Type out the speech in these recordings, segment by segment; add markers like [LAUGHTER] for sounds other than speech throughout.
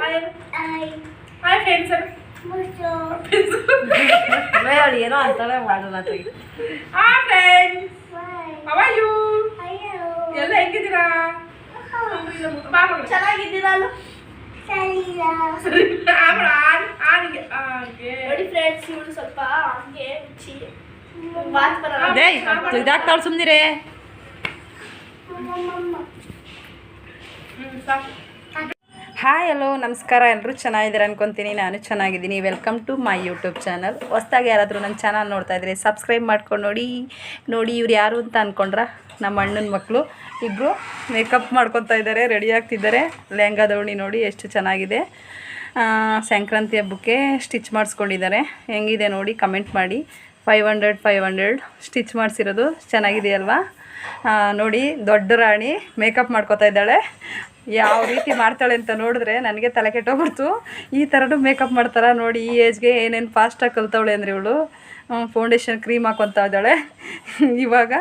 Hi friends ಹೇಳಿ ಏನೋ ಅಂತಾನೆ ಮಾಡೋಣ hi friends how are you ಎಲ್ಲ ಹೆಂಗಿದ್ದೀರಾ? ಫ್ರೆಂಡ್ಸ್ ಇವಳು ಸ್ವಲ್ಪ ಹಂಗೆ ಡೇ ಇದಾಗ್ತಾಳು ಸುಮ್ಮನಿರೇ ಸಾಕು. ಹಾಯ್ ಹಲೋ ನಮಸ್ಕಾರ. ಎಲ್ಲರೂ ಚೆನ್ನಾಗಿದ್ದೀರ ಅನ್ಕೊಂತೀನಿ. ನಾನು ಚೆನ್ನಾಗಿದ್ದೀನಿ. Welcome to my YouTube channel ಹೊಸ್ದಾಗಿ ಯಾರಾದರೂ ನನ್ನ ಚಾನಲ್ ನೋಡ್ತಾ ಇದ್ರೆ ಸಬ್ಸ್ಕ್ರೈಬ್ ಮಾಡ್ಕೊಂಡು ನೋಡಿ. ನೋಡಿ, ಇವ್ರು ಯಾರು ಅಂತ ಅಂದ್ಕೊಂಡ್ರ ನಮ್ಮ ಅಣ್ಣನ ಮಕ್ಕಳು ಇಬ್ಬರು ಮೇಕಪ್ ಮಾಡ್ಕೊತಾ ಇದ್ದಾರೆ ರೆಡಿ ಆಗ್ತಿದ್ದಾರೆ. ಲೆಹಂಗಾ ದೋಣಿ ನೋಡಿ ಎಷ್ಟು ಚೆನ್ನಾಗಿದೆ. ಸಂಕ್ರಾಂತಿ ಹಬ್ಬಕ್ಕೆ ಸ್ಟಿಚ್ ಮಾಡಿಸ್ಕೊಂಡಿದ್ದಾರೆ. ಹೆಂಗಿದೆ ನೋಡಿ ಕಮೆಂಟ್ ಮಾಡಿ. Five hundred five hundred stitch ಮಾಡಿಸಿರೋದು ಚೆನ್ನಾಗಿದೆಯಲ್ವಾ? ನೋಡಿ, ದೊಡ್ಡ ರಾಣಿ ಮೇಕಪ್ ಮಾಡ್ಕೊತಾ ಇದ್ದಾಳೆ. ಯಾವ ರೀತಿ ಮಾಡ್ತಾಳೆ ಅಂತ ನೋಡಿದ್ರೆ ನನಗೆ ತಲೆ ಕೆಟ್ಟೋಗ್ಬಿಡ್ತು. ಈ ಥರನೂ ಮೇಕಪ್ ಮಾಡ್ತಾರೆ ನೋಡಿ, ಈ ಏಜ್ಗೆ ಏನೇನು ಫಾಸ್ಟಾಗಿ ಕಲ್ತವಳೆ ಅಂದರೆ ಇವಳು. ಫೌಂಡೇಶನ್ ಕ್ರೀಮ್ ಹಾಕೊತಾ ಇದ್ದಾಳೆ. ಇವಾಗ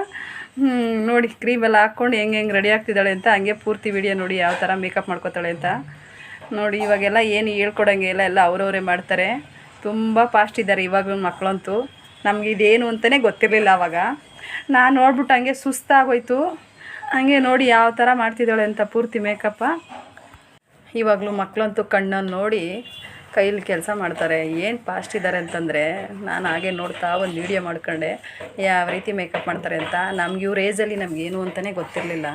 ನೋಡಿ ನೋಡಿ ಕ್ರೀಮೆಲ್ಲ ಹಾಕ್ಕೊಂಡು ಹೆಂಗೆ ಹೆಂಗೆ ರೆಡಿ ಆಗ್ತಿದ್ದಾಳೆ ಅಂತ ಹಂಗೆ ಪೂರ್ತಿ ವಿಡಿಯೋ ನೋಡಿ ಯಾವ ಥರ ಮೇಕಪ್ ಮಾಡ್ಕೋತಾಳೆ ಅಂತ. ನೋಡಿ, ಇವಾಗೆಲ್ಲ ಏನು ಹೇಳ್ಕೊಡಂಗೆ ಇಲ್ಲ, ಎಲ್ಲ ಅವರವರೇ ಮಾಡ್ತಾರೆ. ತುಂಬ ಫಾಸ್ಟ್ ಇದ್ದಾರೆ ಇವಾಗ ಮಕ್ಕಳಂತೂ ನಮಗೆ ಇದೇನು ಅಂತಲೇ ಗೊತ್ತಿರಲಿಲ್ಲ ಆವಾಗ ನಾನು ನೋಡ್ಬಿಟ್ಟು ಹಂಗೆ ಸುಸ್ತಾಗೋಯ್ತು. ಹಂಗೆ ನೋಡಿ ಯಾವ ಥರ ಮಾಡ್ತಿದ್ದಾಳೆ ಅಂತ ಪೂರ್ತಿ ಮೇಕಪ್ಪ. ಇವಾಗಲೂ ಮಕ್ಕಳಂತೂ ಕಣ್ಣನ್ನು ನೋಡಿ ಕೈಲಿ ಕೆಲಸ ಮಾಡ್ತಾರೆ. ಏನು ಫಾಸ್ಟ್ ಇದ್ದಾರೆ ಅಂತಂದರೆ ನಾನು ಹಾಗೆ ನೋಡ್ತಾ ಒಂದು ವೀಡಿಯೋ ಮಾಡ್ಕೊಂಡೆ. ಯಾವ ರೀತಿ ಮೇಕಪ್ ಮಾಡ್ತಾರೆ ಅಂತ. ನಮ್ಗೆ ಇವ್ರ ಏಜಲ್ಲಿ ನಮಗೇನು ಅಂತಲೇ ಗೊತ್ತಿರಲಿಲ್ಲ.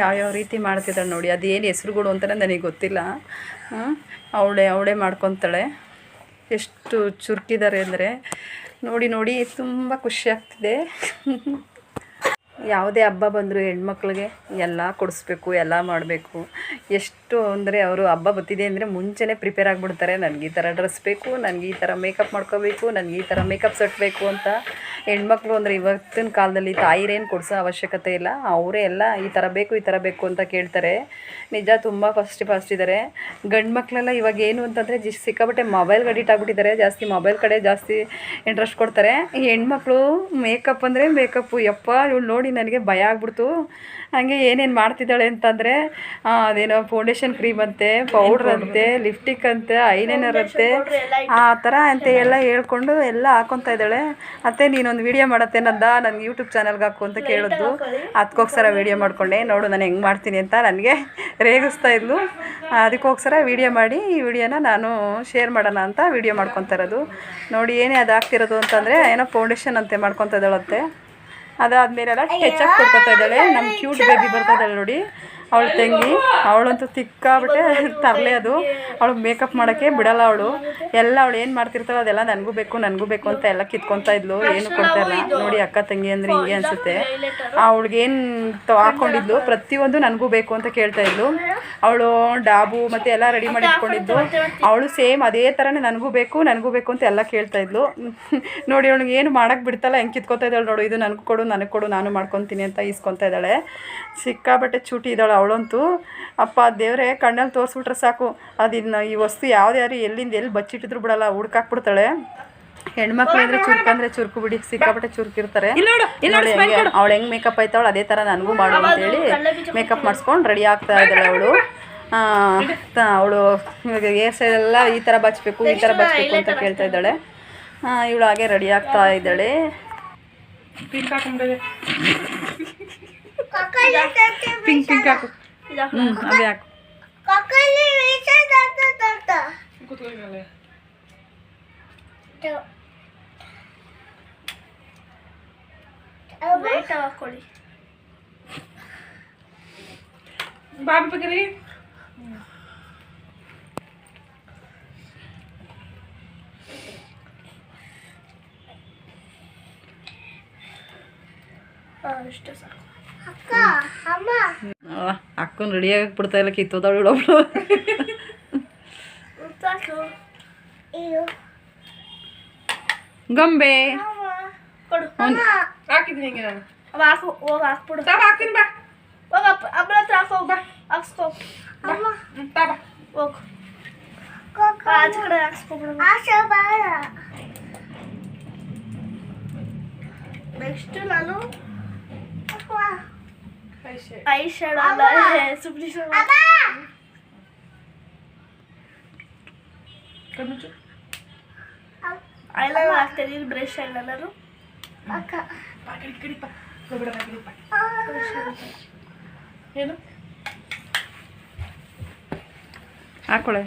ಯಾವ್ಯಾವ ರೀತಿ ಮಾಡ್ತಿದ್ದಾಳೆ ನೋಡಿ. ಅದೇನು ಹೆಸ್ರುಗಳು ಅಂತಲೇ ನನಗೆ ಗೊತ್ತಿಲ್ಲ. ಅವಳೆ, ಅವಳೇ ಮಾಡ್ಕೊತಾಳೆ. ಎಷ್ಟು ಚುರುಕಿದ್ದಾರೆ ಅಂದರೆ ನೋಡಿ ನೋಡಿ, ತುಂಬ ಖುಷಿ ಆಗ್ತಿದೆ. [LAUGHS] ಯಾವುದೇ ಹಬ್ಬ ಬಂದರೂ ಹೆಣ್ಮಕ್ಳಿಗೆ ಎಲ್ಲ ಕೊಡಿಸ್ಬೇಕು, ಎಲ್ಲ ಮಾಡಬೇಕು. ಎಷ್ಟು ಅಂದರೆ ಅವರು ಹಬ್ಬ ಬರ್ತಿದೆ ಅಂದರೆ ಮುಂಚೆನೆ ಪ್ರಿಪೇರ್ ಆಗಿಬಿಡ್ತಾರೆ, ನನಗೆ ಈ ಥರ ಡ್ರೆಸ್ ಬೇಕು, ನನಗೆ ಈ ಥರ ಮೇಕಪ್ ಮಾಡ್ಕೋಬೇಕು, ನನಗೆ ಈ ಥರ ಮೇಕಪ್ ಸೆಟ್ ಬೇಕು ಅಂತ. ಹೆಣ್ಮಕ್ಳು ಅಂದರೆ ಇವತ್ತಿನ ಕಾಲದಲ್ಲಿ ತಾಯಿರೇನು ಕೊಡಿಸೋ ಅವಶ್ಯಕತೆ ಇಲ್ಲ, ಅವರೇ ಎಲ್ಲ ಈ ಥರ ಬೇಕು, ಈ ಥರ ಬೇಕು ಅಂತ ಕೇಳ್ತಾರೆ. ನಿಜ ತುಂಬ ಫಸ್ಟ್, ಫಾಸ್ಟ್ ಇದ್ದಾರೆ. ಗಂಡು ಮಕ್ಕಳೆಲ್ಲ ಇವಾಗ ಏನು ಅಂತಂದರೆ ಜಿ ಸಿಕ್ಕಾಪಟ್ಟೆ ಮೊಬೈಲ್ಗೆ ಅಡಿಟ್ ಆಗಿಬಿಟ್ಟಿದ್ದಾರೆ, ಜಾಸ್ತಿ ಮೊಬೈಲ್ ಕಡೆ ಜಾಸ್ತಿ ಇಂಟ್ರೆಸ್ಟ್ ಕೊಡ್ತಾರೆ. ಹೆಣ್ಮಕ್ಳು ಮೇಕಪ್ ಅಂದರೆ ಮೇಕಪ್ಪು, ಯಪ್ಪ, ಇವಳು ನೋಡಿ ನನಗೆ ಭಯ ಆಗ್ಬಿಡ್ತು. ಹಾಗೆ ಏನೇನು ಮಾಡ್ತಿದ್ದಾಳೆ ಅಂತಂದರೆ ಅದೇನೋ ಫೌಂಡೇಶನ್ ಕ್ರೀಮ್ ಅಂತೆ ಪೌಡ್ರ್ ಅಂತೆ ಲಿಪ್ಟಿಕ್ ಅಂತೆ ಐಲೈನರ್ ಅಂತೆ. ಆ ಥರ ಅಂತೆ ಎಲ್ಲ ಹೇಳ್ಕೊಂಡು ಎಲ್ಲ ಹಾಕೊತಾ ಇದ್ದಾಳೆ. ಅತ್ತೆ ನೀನೊಂದು ವೀಡಿಯೋ ಮಾಡತ್ತೆ ನಂದ ನನಗೆ ಯೂಟ್ಯೂಬ್ ಚಾನಲ್ಗೆ ಹಾಕು ಅಂತ ಕೇಳಿದ್ದು ಅದಕ್ಕೋಸ್ಕರ ವೀಡಿಯೋ ಮಾಡ್ಕೊಂಡೆ. ನೋಡು ನಾನು ಹೆಂಗೆ ಮಾಡ್ತೀನಿ ಅಂತ ನನಗೆ ರೇಗಿಸ್ತಾ ಇದ್ಲು. ಅದಕ್ಕೋಸ್ಕರ ವೀಡಿಯೋ ಮಾಡಿ ಈ ವಿಡಿಯೋನ ನಾನು ಶೇರ್ ಮಾಡೋಣ ಅಂತ ವೀಡಿಯೋ ಮಾಡ್ಕೊತಾ ಇರೋದು. ನೋಡಿ ಏನೇ ಅದು ಹಾಕ್ತಿರೋದು ಅಂತಂದರೆ ಏನೋ ಫೌಂಡೇಶನ್ ಅಂತೆ ಮಾಡ್ಕೊತಾ ಇದ್ದಾಳಂತೆ ಅದಾದ್ಮೇಲೆಲ್ಲ ಟಚಪ್ ಕೊಡ್ಕೊತಾ ಇದ್ದಾಳೆ. ನಮ್ಮ ಕ್ಯೂಟ್ ಬೇಬಿ ಬರ್ತಾ ಇದ್ದಾಳೆ ನೋಡಿ. ಅವಳ ತಂಗಿ ಅವಳಂತೂ ತಿಕ್ಕಾಬಿಟ್ಟೆ [LAUGHS] ತರಲೆ ಅದು. ಅವಳು ಮೇಕಪ್ ಮಾಡೋಕ್ಕೆ ಬಿಡಲ್ಲ ಅವಳು. ಎಲ್ಲ ಅವಳು ಏನು ಮಾಡ್ತಿರ್ತಾಳೆ ಅದೆಲ್ಲ ನನಗೂ ಬೇಕು ನನಗೂ ಬೇಕು ಅಂತ ಎಲ್ಲ ಕಿತ್ಕೊತಾ ಇದ್ಲು. ಏನು ಕೊಡ್ತಾ ಇಲ್ಲ. ನೋಡಿ ಅಕ್ಕ ತಂಗಿ ಅಂದರೆ ಹಿಂಗೆ ಅನಿಸುತ್ತೆ. ಅವಳಿಗೇನು ಹಾಕೊಂಡಿದ್ಲು? ಪ್ರತಿಯೊಂದು ನನಗೂ ಬೇಕು ಅಂತ ಕೇಳ್ತಾ ಇದ್ಲು. ಅವಳು ಡಾಬು ಮತ್ತು ಎಲ್ಲ ರೆಡಿ ಮಾಡಿ ಇಟ್ಕೊಂಡಿದ್ದು. ಅವಳು ಸೇಮ್ ಅದೇ ಥರನೇ ನನಗೂ ಬೇಕು ನನಗೂ ಬೇಕು ಅಂತ ಎಲ್ಲ ಕೇಳ್ತಾ ಇದ್ಲು. [LAUGHS] ನೋಡಿ ಅವಳಿಗೆ ಏನು ಮಾಡೋಕ್ಕೆ ಬಿಡ್ತಲ್ಲ ಹೆಂಗೆ ಕಿತ್ಕೊತಾ ಇದ್ದಾಳೆ ನೋಡು. ಇದು ನನಗೂ ಕೊಡು ನನಗೆ ಕೊಡು ನಾನು ಮಾಡ್ಕೊತೀನಿ ಅಂತ ಇಸ್ಕೊತಾ ಇದ್ದಾಳೆ. ಸಿಕ್ಕಾಬಟ್ಟೆ ಚೂಟಿ ಇದ್ದಾಳೆ ಅವಳಂತೂ ಅಪ್ಪ ದೇವರೇ ಕಣ್ಣಲ್ಲಿ ತೋರಿಸ್ಬಿಟ್ರೆ ಸಾಕು. ಅದನ್ನು ಈ ವಸ್ತು ಯಾವ್ದಾರು ಎಲ್ಲಿಂದ ಎಲ್ಲಿ ಬಚ್ಚಿಟ್ಟಿದ್ರು ಬಿಡಲ್ಲ ಹುಡ್ಕಾಕ್ಬಿಡ್ತಾಳೆ. ಹೆಣ್ಮಕ್ಳು ಅಂದ್ರೆ ಚುರುಕು ಅಂದ್ರೆ ಚುರುಕು ಬಿಡಿ ಸಿಕ್ಕಾಪಟ್ಟೆ ಚುರುಕಿರ್ತಾರೆ. ಅವಳು ಹೆಂಗ್ ಮೇಕಪ್ ಆಯ್ತಾವಳು ಅದೇ ಥರ ನನಗೂ ಮಾಡು ಅಂತೇಳಿ ಮೇಕಪ್ ಮಾಡಿಸ್ಕೊಂಡು ರೆಡಿ ಆಗ್ತಾ ಇದ್ದಾಳೆ ಅವಳು. ಅವಳು ಇವಾಗ ಏರ್ ಸೈಡ್ ಎಲ್ಲ ಈ ಥರ ಬಚ್ಚಬೇಕು ಈ ಥರ ಬಚ್ಚಬೇಕು ಅಂತ ಕೇಳ್ತಾ ಇದ್ದಾಳೆ. ಇವಳು ಹಾಗೆ ರೆಡಿ ಆಗ್ತಾ ಇದ್ದಾಳೆ. पिंक का कमरे दे काका ले करते पिंक पिंक का को हम्म, अबे आ काका ले वैसा दादा दादा कुछ कर ले। तो अब बैठा करी। बाबू पकड़ी ಇಷ್ಟು ಸಾಕು. ಅಕ್ಕನ ರೆಡಿ ಆಗಕ್ಕೆ ಬಿಡ್ತಾ ಇಲ್ಲ ಕಿತ್ತೋದಾಳು ಗಂಬೆ ಸಾಕು ಗೊಂಬೆ. ಕೊಡು. ಹಾಕಿದ್ದೀನಿ ಹಿಂಗೆ ನಾನು? ಅವ ಹಾಕು ಹೋಗಿ ಹಾಕ್ಬಿಡು. ತಾಬ ಹಾಕ್ತೀನಿ ಬಾ. ಹೋಗಪ್ಪ ಅಮ್ಮನ ಹತ್ರ ಹಾಕೋ ಬಾ. ಹಾಕ್ಸ್ಕೋ. ಹ್ಮ್, ತಾಬ ಹೋಗು. ಆಚೆ ಕಡೆ ಹಾಕ್ಸ್ಕೊಬಿಡು. ನೆಕ್ಸ್ಟ್ ನಾನು আয়েশার আলা হ্যাঁ সুপ্রি শর্মা আইলানো ಆಗ್ತಾ ಇದ್ದೀನಿ ಬ್ರಷ್ ಐಲನರು ಅಕ್ಕ ಪಾಕಡಿ ಕಡಿ ಪಾ ಹೋಗ್ಬಿಡ ಪಾಕಡಿ ಪಾ ಏನು ಹಾಕೊಳ್ಳೆ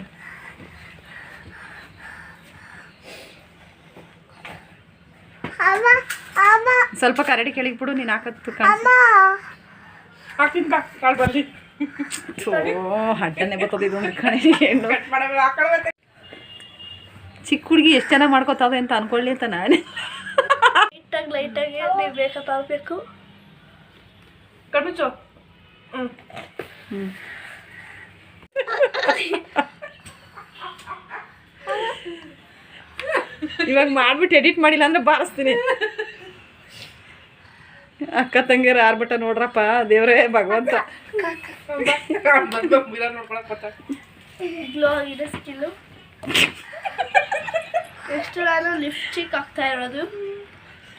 ಸ್ವಲ್ಪ ಕರಡಿ ಕೆಳಗೆ ಬಿಡು ನೀನು ಹಾಕತ್ತು ಹಾಕ್ತೀನಿ ಕಾಳು ಬರ್ಲಿ. ಓ ಹಡ್ಡನೆ ಚಿಕ್ಕ ಹುಡುಗಿ ಎಷ್ಟು ಚೆನ್ನಾಗಿ ಮಾಡ್ಕೋತಾವೆ ಅಂತ ಅನ್ಕೊಳ್ಳಿ ಅಂತ ನಾನು. ಲೈಟಾಗಿ ಲೈಟಾಗಿ ನೀವು ಬೇಕಪ್ಪ ಆಗಬೇಕು ಕಣ್ಮುಚ್ಚು ಹ್ಞೂ ಹ್ಞೂ [LAUGHS] ಇವಾಗ ಮಾಡ್ಬಿಟ್ಟು ಎಡಿಟ್ ಮಾಡಿಲ್ಲ ಅಂದ್ರೆ ಬಾರಿಸ್ತೀನಿ. ಅಕ್ಕ ತಂಗಿಯರ ಆರ್ಬಿಟ್ಟ ನೋಡ್ರಪ್ಪ ದೇವ್ರೇ ಭಗವಂತ. ಎಷ್ಟು ನಾನು ಲಿಪ್ಸ್ಟಿಕ್ ಹಾಕ್ತಾ ಇರೋದು.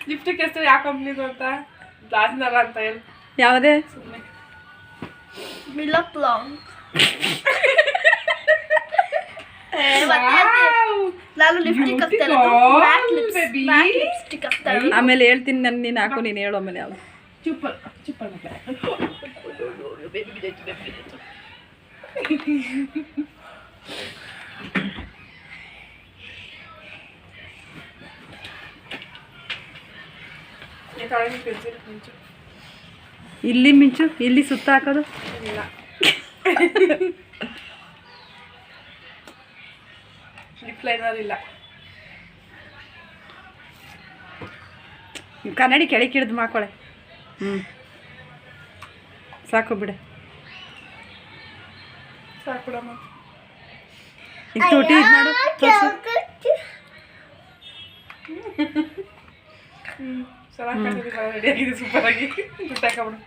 ಲಿಪ್ಸ್ಟಿಕ್ ಹೆಸರು ಯಾವ ಕಂಪ್ನಿದು ಅಂತ? ಲಾಜ್ನರ ಅಂತ ಹೇಳಿ. ಯಾವುದೇ? ಮಿಲಪ್ ಲಾಂಗ್ ನಾನು ಲಿಪ್ಸ್ಟಿಕ್ ಹಾಕ್ತಾ ಇರೋದು. Mat lips. ಮ್ಯಾಟ್ ಲಿಪ್ಸ್ಟಿಕ್ ಹಾಕ್ತಾ ಇರೋದು. ಆಮೇಲೆ ಹೇಳ್ತೀನಿ ನಾನು ನೀನು ಹಾಕು ನೀನು ಹೇಳು ಆಮೇಲೆ ಅವಳು ಚುಪ್ಪಲ್ ಚುಪ್ಪಲ್ ಇಲ್ಲಿ ಮಿಂಚು ಇಲ್ಲಿ ಸುತ್ತ ಹಾಕೋದು. ಇಲ್ಲ. [LAUGHS] ಲಿಪ್ ಲೈನರ್ ಇಲ್ಲ. ಕನ್ನಡಿ ಕೆಳಗೆ ಹಿಡಿದು ಮಾಡ್ಕೊಳೆ ಹ್ಞೂ ಸಾಕು ಬಿಡು. ಸಾಕು ಬಿಡಮ್ಮ. ಈಗ ತುಟಿ ಇದು ಮಾಡು. ತೋರ್ಸು. ಹ್ಞೂ ಚೆನ್ನಾಗಿ ಕಾಣ್ತಿದ್ದೀವಿ ರೆಡಿ ಆಗಿದೆ ಸೂಪರ್ ಆಗಿ. ದುಡ್ಡು ಹಾಕೊಬಿಡು.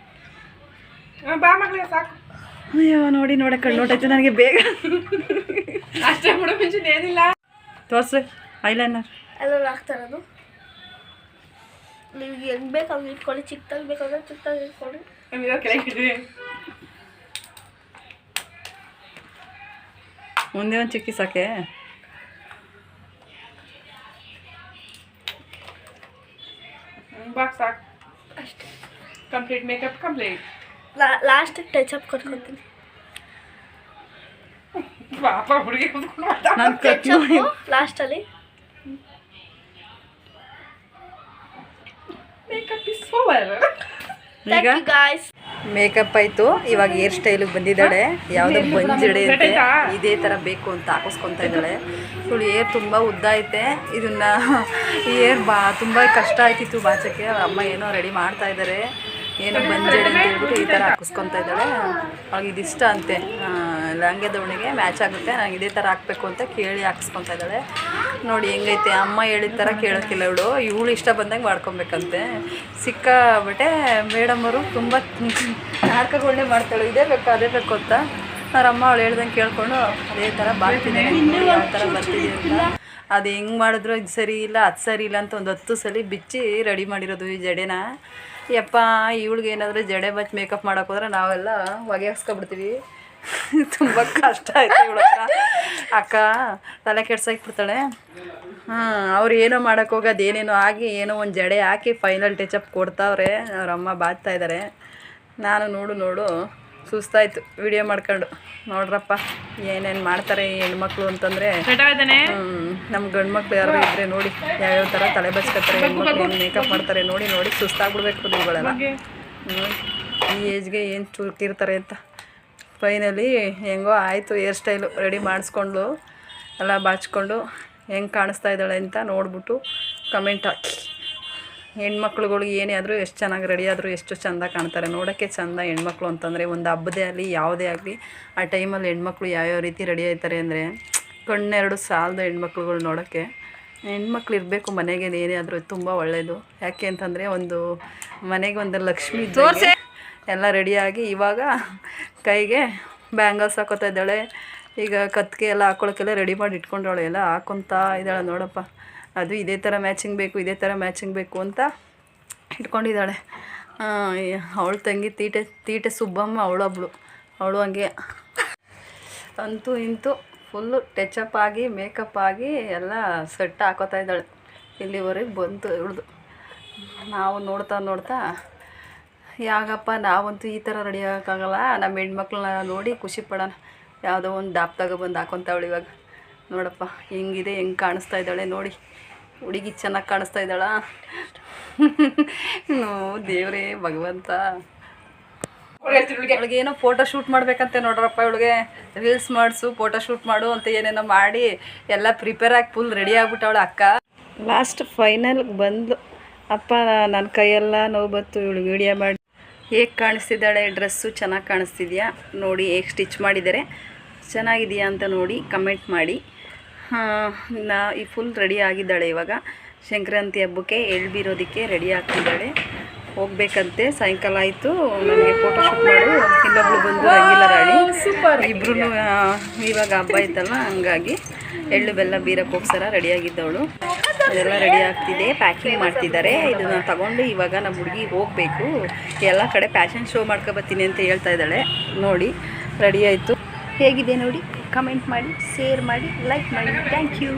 ಹಾಂ ಬಾ ಮಗಳೇ ಸಾಕು. ಅಯ್ಯೋ ನೋಡಿ ನೋಡ ಕಣ್ಣು ನೋಟೈತೆ ನನಗೆ ಬೇಗ. ಅಷ್ಟೇ ಬಿಡು ಮಿಂಚಿನ ಏನಿಲ್ಲ. ತೋರ್ಸು ಐಲೈನರ್ ಅದ್ರಲ್ಲಿ ಹಾಕ್ತಾರದು ನೀವು ಹೆಂಗ್ ಬೇಕಾದ್ರೆ ಇಟ್ಕೊಳ್ಳಿ ಚಿಕ್ಕದಾಗಿ ಬೇಕಾದ್ರೆ ಚಿಕ್ಕದಾಗಿ ಇಟ್ಕೊಳ್ಳಿ. ಮಿರರ್ ಕೆಳಗೆ ಮುಂದೆ ಒಂದು ಚಿಕ್ಕಿ ಸಾಕೆ? ಹ್ಮ್, ಬಾ ಸಾಕು ಅಷ್ಟೇ. ಕಂಪ್ಲೀಟ್ ಮೇಕಪ್ ಕಂಪ್ಲೀಟ್ ಲಾಸ್ಟಿಗೆ ಟಚ್ ಅಪ್ ಕೊಟ್ಕೊತೀನಿ. ಪಾಪ ಹುಡುಗಿ ನಾನು ಲಾಸ್ಟಲ್ಲಿ ಮೇಕಪ್ ಇಸ್ ಓವರ್ ಈಗ? ಗಾಯ್ಸ್ ಮೇಕಪ್ ಆಯಿತು. ಇವಾಗ ಹೇರ್ ಸ್ಟೈಲ್ ಬಂದಿದ್ದಾಳೆ. ಯಾವುದೋ ಬಂಜಡೆ ಇದೆ ಇದೇ ತರ ಬೇಕು ಅಂತ ಹಾಕಿಸ್ಕೊಂತ ಇದ್ದಾಳೆ. ಇವಳು ಏರ್ ತುಂಬಾ ಉದ್ದ ಐತೆ. ಇದನ್ನ ಈ ಏರ್ ಬಾ ತುಂಬಾ ಕಷ್ಟ ಆಯ್ತಿತ್ತು ಬಾಚಕ್ಕೆ. ಅವ್ರ ಅಮ್ಮ ಏನೋ ರೆಡಿ ಮಾಡ್ತಾ ಇದ್ದಾರೆ. ಏನೋ ಬಂಜಡೆ ಈ ಥರ ಹಾಕಿಸ್ಕೊತಾ ಇದ್ದಾಳೆ. ಅವ್ಳಿಗೆ ಇದಿಷ್ಟ ಅಂತೆ. ಲಂಗೆ ದವಣಿಗೆ ಮ್ಯಾಚ್ ಆಗುತ್ತೆ. ನಂಗೆ ಇದೇ ಥರ ಹಾಕ್ಬೇಕು ಅಂತ ಕೇಳಿ ಹಾಕಿಸ್ಕೊತಾ ಇದ್ದಾಳೆ. ನೋಡಿ ಹೆಂಗೈತೆ. ಅಮ್ಮ ಹೇಳಿದ ಥರ ಕೇಳೋಕ್ಕಿಲ್ಲ ಇವಳು. ಇವಳು ಇಷ್ಟ ಬಂದಂಗೆ ಮಾಡ್ಕೊಬೇಕಂತೆ. ಸಿಕ್ಕಾಬಿಟ್ಟೆ. ಮೇಡಮರು ತುಂಬ ನಾಟಕಗಳನ್ನೇ ಮಾಡ್ತಾಳು. ಇದೇ ಬೇಕು, ಅದೇ ಬೇಕು ಅಂತ. ಅಮ್ಮ ಅವಳು ಹೇಳ್ದಂಗೆ ಕೇಳಿಕೊಂಡು ಅದೇ ಥರ ಬಾಳ್ತಿದ್ದೇನೆ ಯಾವ ಥರ ಬರ್ತಿದೆ ಅಂತ. ಅದು ಹೆಂಗೆ ಮಾಡಿದ್ರು ಇದು ಸರಿ ಇಲ್ಲ, ಅದು ಸರಿ ಇಲ್ಲ ಅಂತ ಒಂದು ಹತ್ತು ಸಲ ಬಿಚ್ಚಿ ರೆಡಿ ಮಾಡಿರೋದು ಈ ಜಡೆನ. ಯಪ್ಪ, ಇವಳಿಗೆ ಏನಾದರೂ ಜಡೆ ಬಚ್ಚಿ ಮೇಕಪ್ ಮಾಡೋಕೆ ಹೋದ್ರೆ ನಾವೆಲ್ಲ ಹೊಗೆ ಹಾಕ್ಸ್ಕೊಬಿಡ್ತೀವಿ [LAUGHS] ತುಂಬ ಕಷ್ಟ ಆಯ್ತು ಇವಳ ಅಕ್ಕ, ತಲೆ ಕೆಡ್ಸಾಕ್ಬಿಡ್ತಾಳೆ. ಹಾಂ ಅವ್ರು ಏನೋ ಮಾಡೋಕೆ ಹೋಗಿ ಏನೇನೋ ಆಗಿ ಏನೋ ಒಂದು ಜಡೆ ಹಾಕಿ ಫೈನಲ್ ಟಚಪ್ ಕೊಡ್ತಾವ್ರೆ. ಅವ್ರ ಅಮ್ಮ ಬಾಚ್ತಾ ಇದ್ದಾರೆ ನಾನು ನೋಡು ನೋಡು. ಸುಸ್ತಾಯ್ತು. ವಿಡಿಯೋ ಮಾಡ್ಕೊಂಡು. ನೋಡ್ರಪ್ಪ ಏನೇನು ಮಾಡ್ತಾರೆ ಈ ಹೆಣ್ಮಕ್ಳು ಅಂತಂದರೆ. ನಮ್ಮ ಗಂಡು ಮಕ್ಳು ಯಾರು ಇದ್ರೆ ನೋಡಿ ಯಾವ್ಯಾವ ಥರ ತಲೆ ಬಚ್ಕೊತಾರೆ ಹೆಣ್ಮಕ್ಳು ಏನು ಮೇಕಪ್ ಮಾಡ್ತಾರೆ ನೋಡಿ ನೋಡಿ ಸುಸ್ತಾಗ್ಬಿಡ್ಬೇಕು ನೀವುಗಳೆಲ್ಲ ಈ ಏಜ್ಗೆ ಏನು ಚುರುಕಿರ್ತಾರೆ ಅಂತ. ಫೈನಲಿ ಹೆಂಗೋ ಆಯಿತು ಹೇರ್ ಸ್ಟೈಲು ರೆಡಿ ಮಾಡಿಸ್ಕೊಂಡು ಎಲ್ಲ ಬಾಚ್ಕೊಂಡು ಹೆಂಗೆ ಕಾಣಿಸ್ತಾ ಇದ್ದಾಳೆ ಅಂತ ನೋಡ್ಬಿಟ್ಟು ಕಮೆಂಟ್ ಹಾಕಿ. ಹೆಣ್ಮಕ್ಳುಗಳು ಏನೇ ಆದರೂ ಎಷ್ಟು ಚೆನ್ನಾಗಿ ರೆಡಿ ಆದರೂ ಎಷ್ಟು ಚೆಂದ ಕಾಣ್ತಾರೆ. ನೋಡೋಕ್ಕೆ ಚೆಂದ ಹೆಣ್ಮಕ್ಳು ಅಂತಂದರೆ ಒಂದು ಹಬ್ಬದೇ ಆಗಲಿ ಯಾವುದೇ ಆಗಲಿ ಆ ಟೈಮಲ್ಲಿ ಹೆಣ್ಮಕ್ಳು ಯಾವ್ಯಾವ ರೀತಿ ರೆಡಿ ಆಯ್ತಾರೆ ಅಂದರೆ ಕಣ್ಣೆರಡು ಸಾಲದ ಹೆಣ್ಮಕ್ಳುಗಳು ನೋಡೋಕ್ಕೆ ಹೆಣ್ಮಕ್ಳು ಇರಬೇಕು ಮನೆಗೆ ಏನೇ ಆದರೂ ತುಂಬ ಒಳ್ಳೆಯದು ಯಾಕೆ ಅಂತಂದರೆ ಒಂದು ಮನೆಗೆ ಒಂದು ಲಕ್ಷ್ಮಿ ದೋಸೆ ಎಲ್ಲ ರೆಡಿಯಾಗಿ ಇವಾಗ ಕೈಗೆ ಬ್ಯಾಂಗಲ್ಸ್ ಹಾಕೋತಾ ಇದ್ದಾಳೆ. ಈಗ ಕತ್ತಿಗೆ ಎಲ್ಲ ಹಾಕೊಳಕ್ಕೆಲ್ಲ ರೆಡಿ ಮಾಡಿ ಇಟ್ಕೊಂಡವಳೆ ಎಲ್ಲ ಹಾಕೊತಾ ಇದ್ದಾಳೆ ನೋಡಪ್ಪ. ಅದು ಇದೇ ಥರ ಮ್ಯಾಚಿಂಗ್ ಬೇಕು, ಇದೇ ಥರ ಮ್ಯಾಚಿಂಗ್ ಬೇಕು ಅಂತ ಇಟ್ಕೊಂಡಿದ್ದಾಳೆ. ಅವಳು ತಂಗಿ ತೀಟೆ ತೀಟೆ ಸುಬ್ಬಮ್ಮ ಅವಳೊಬ್ಳು. ಅವಳು ಹಂಗೆ ಅಂತೂ ಇಂತೂ ಫುಲ್ಲು ಟೆಚಪ್ ಆಗಿ ಮೇಕಪ್ ಆಗಿ ಎಲ್ಲ ಸೆಟ್ ಹಾಕೋತಾ ಇದ್ದಾಳೆ. ಇಲ್ಲಿವರೆಗೆ ಬಂತು ಇಳ್ದು ನಾವು ನೋಡ್ತಾ ನೋಡ್ತಾ ಯಾಗಪ್ಪ ನಾವಂತೂ ಈ ಥರ ರೆಡಿ ಆಗೋಕ್ಕಾಗಲ್ಲ, ನಮ್ಮ ಹೆಣ್ಮಕ್ಳನ್ನ ನೋಡಿ ಖುಷಿ ಪಡೋಣ. ಯಾವುದೋ ಒಂದು ಡಾಪ್ ಬಂದು ಹಾಕೊತಾವಳು ಇವಾಗ. ನೋಡಪ್ಪ, ಹೆಂಗಿದೆ, ಹೆಂಗೆ ಕಾಣಿಸ್ತಾ ಇದ್ದಾಳೆ ನೋಡಿ. ಹುಡುಗಿ ಚೆನ್ನಾಗಿ ಕಾಣಿಸ್ತಾ ಇದ್ದಾಳ? ದೇವರೇ, ಭಗವಂತ. ಅವಳಿಗೆ ಏನೋ ಫೋಟೋ ಶೂಟ್ ಮಾಡ್ಬೇಕಂತೆ ನೋಡ್ರಪ್ಪ ಇವಳಿಗೆ. ರೀಲ್ಸ್ ಮಾಡಿಸು ಫೋಟೋ ಶೂಟ್ ಮಾಡು ಅಂತ ಏನೇನೋ ಮಾಡಿ, ಎಲ್ಲ ಪ್ರಿಪೇರ್ ಆಗಿ ಫುಲ್ ರೆಡಿ ಆಗ್ಬಿಟ್ಟವಳು ಅಕ್ಕ. ಲಾಸ್ಟ್ ಫೈನಲ್ಗೆ ಬಂದು ಅಪ್ಪ ನನ್ನ ಕೈಯೆಲ್ಲ ನೋವು ಬತ್ತು ಇವಳು ವಿಡಿಯೋ ಮಾಡಿ. ಹೇಗೆ ಕಾಣಿಸ್ತಿದ್ದಾಳೆ? ಡ್ರೆಸ್ಸು ಚೆನ್ನಾಗಿ ಕಾಣಿಸ್ತಿದ್ಯಾ? ನೋಡಿ, ಹೇಗೆ ಸ್ಟಿಚ್ ಮಾಡಿದ್ದಾರೆ. ಚೆನ್ನಾಗಿದೆಯಾ ಅಂತ ನೋಡಿ ಕಮೆಂಟ್ ಮಾಡಿ. ಈ ಫುಲ್ ರೆಡಿ ಆಗಿದ್ದಾಳೆ ಇವಾಗ. ಸಂಕ್ರಾಂತಿ ಹಬ್ಬಕ್ಕೆ ಎಳ್ಬಿರೋದಕ್ಕೆ ರೆಡಿ ಆಗ್ತಿದ್ದಾಳೆ. ಹೋಗ್ಬೇಕಂತೆ ಸಾಯಂಕಾಲ ಆಯಿತು. ನನಗೆ ಫೋಟೋಶೂಟ್ ಮಾಡು. ಇನ್ನೊಬ್ಳು ಬಂದು ರಂಗಿಲ್ಲ ರಾಣಿ. ಸೂಪರ್ ಇಬ್ರು ಇವಾಗ ಹಬ್ಬ ಇತ್ತಲ್ಲ ಹಂಗಾಗಿ ಎಳ್ಳು ಬೆಲ್ಲ ಬೀರಕ್ಕೆ ಹೋಗ್ಸರ ರೆಡಿ ಆಗಿದ್ದವಳು. ಅದೆಲ್ಲ ರೆಡಿ ಆಗ್ತಿದೆ. ಪ್ಯಾಕಿಂಗ್ ಮಾಡ್ತಿದ್ದಾರೆ. ಇದನ್ನು ತಗೊಂಡು ಇವಾಗ ನಮ್ಮ ಹುಡುಗಿ ಹೋಗಬೇಕು. ಎಲ್ಲ ಕಡೆ ಫ್ಯಾಷನ್ ಶೋ ಮಾಡ್ಕೊಬತ್ತೀನಿ ಅಂತ ಹೇಳ್ತಾ ಇದ್ದಾಳೆ. ನೋಡಿ ರೆಡಿ ಆಯಿತು. ಹೇಗಿದೆ ನೋಡಿ ಕಮೆಂಟ್ ಮಾಡಿ ಶೇರ್ ಮಾಡಿ ಲೈಕ್ ಮಾಡಿ. Thank you